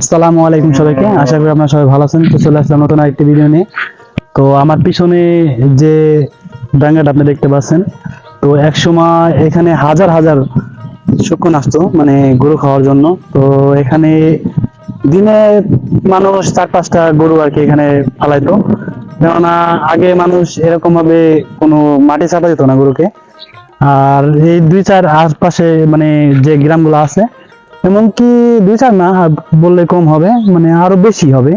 আসসালামু আলাইকুম সবাইকে। আশা করি আপনারা সবাই ভালো আছেন। তো চলে আসলাম নতুন আরেকটি ভিডিও নিয়ে। তো আমার পিছনে যে ডাঙ্গাটা আপনি দেখতে পাচ্ছেন তো এক সময় এখানে হাজার হাজার শুকন আসতো মানে গরু খাওয়ার জন্য। তো এখানে দিনে মানুষ চার পাঁচটা গরু আর কি এখানে ফালাইতো কেননা আগে মানুষ এরকম ভাবে কোনো মাটি চাপা দিত না গরুকে। আর এই দুই চার আশপাশে মানে যে গ্রামগুলো আছে এমনকি দুই চার না বললে কম হবে মানে আরও বেশি হবে।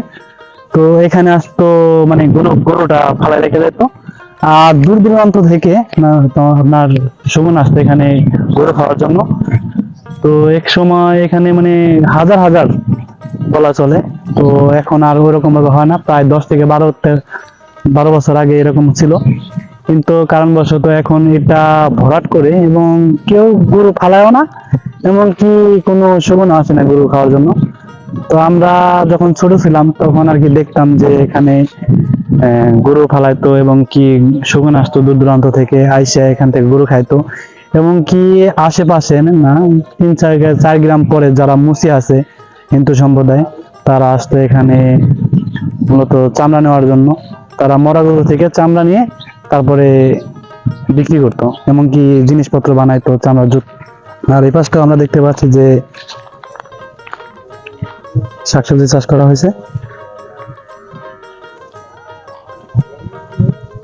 তো এখানে আসতো মানে গরু, গরুটা ফালাই রেখে যেত আর দূর দূরান্ত থেকে আপনার সুমন আসতো এখানে গরু খাওয়ার জন্য। তো এক সময় এখানে মানে হাজার হাজার বলা চলে। তো এখন আর ওরকম ভাবে হয় না, প্রায় দশ থেকে বারো বারো বছর আগে এরকম ছিল। কিন্তু কারণবশত এখন এটা ভরাট করে এবং কেউ গরু ফালায়ও না। এমনকি কোনো শোভন আসে না গরু খাওয়ার জন্য। তো আমরা যখন ছোট ছিলাম, তখন আর কি দেখতাম যে এখানে গরু ফালাইতো এবং কি শগুন আসতো দূর দূরান্ত থেকে, আইসা এখান থেকে গরু খাইতো। এবং কি আশেপাশে, না, তিন চার চার গ্রাম পরে যারা মুসি আছে, হিন্দু সম্প্রদায়, তারা আসতো এখানে মূলত চামড়া নেওয়ার জন্য। তারা মরা গরু থেকে চামড়া নিয়ে তারপরে বিক্রি করতো। এমনকি জিনিসপত্র বানাইতো, চামড়া জুত আর এই পাশটা আমরা দেখতে পাচ্ছি যে শাকসবজি চাষ করা হয়েছে।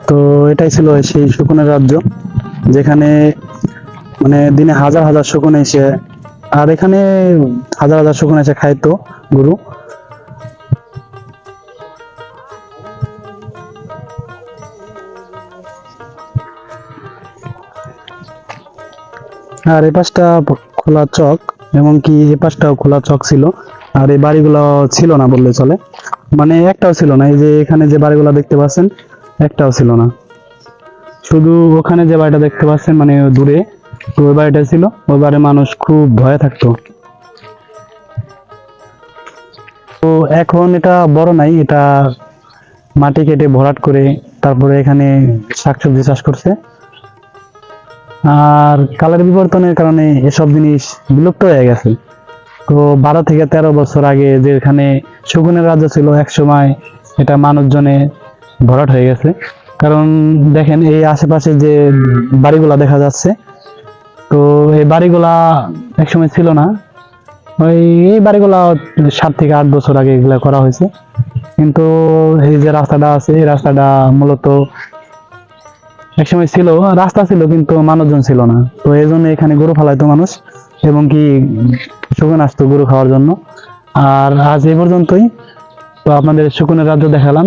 তো এটাই ছিল সেই শকুনের রাজ্য, যেখানে মানে দিনে হাজার হাজার শকুন এসে, আর এখানে হাজার হাজার শকুন এসে খায় তো গরু। আর এই পাশটা খোলা চক, এমনকি এই পাশটাও খোলা চক ছিল, আর এই বাড়িগুলো ছিল না বললে চলে। মানে একটাও ছিল না, এই যে এখানে যে বাড়িগুলো দেখতে পাচ্ছেন, একটাও ছিল না। শুধু ওখানে যে বাড়িটা দেখতে পাচ্ছেন মানে দূরে ওই বাড়িটা ছিল, ওই বাড়ির মানুষ খুব ভয়ে থাকতো। তো এখন এটা বড় নাই, এটা মাটি কেটে ভরাট করে তারপরে এখানে শাকসবজি চাষ করছে। আর কালার বিবর্তনের কারণে এসব জিনিস বিলুপ্ত হয়ে গেছে। তো বারো থেকে তেরো বছর আগে যেখানে শগুনের রাজা ছিল, এক সময় এটা মানুষজনে ভরাট হয়ে গেছে। কারণ দেখেন, এই আশেপাশে যে বাড়িগুলা দেখা যাচ্ছে, তো এই বাড়িগুলা একসময় ছিল না। ওই, এই বাড়িগুলা সাত থেকে আট বছর আগে এগুলা করা হয়েছে। কিন্তু এই যে রাস্তাটা আছে, এই রাস্তাটা মূলত একসময় ছিল, রাস্তা ছিল কিন্তু মানুষজন ছিল না। তো এই জন্য এখানে গরু ফালাইতো মানুষ এবং কি শুকন আসতো গরু খাওয়ার জন্য। আর আজ এই পর্যন্তই। তো আপনাদের শুকনের রাজ্য দেখালাম।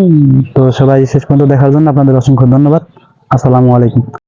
তো সবাই শেষ পর্যন্ত দেখার জন্য আপনাদের অসংখ্য ধন্যবাদ। আসসালামু আলাইকুম।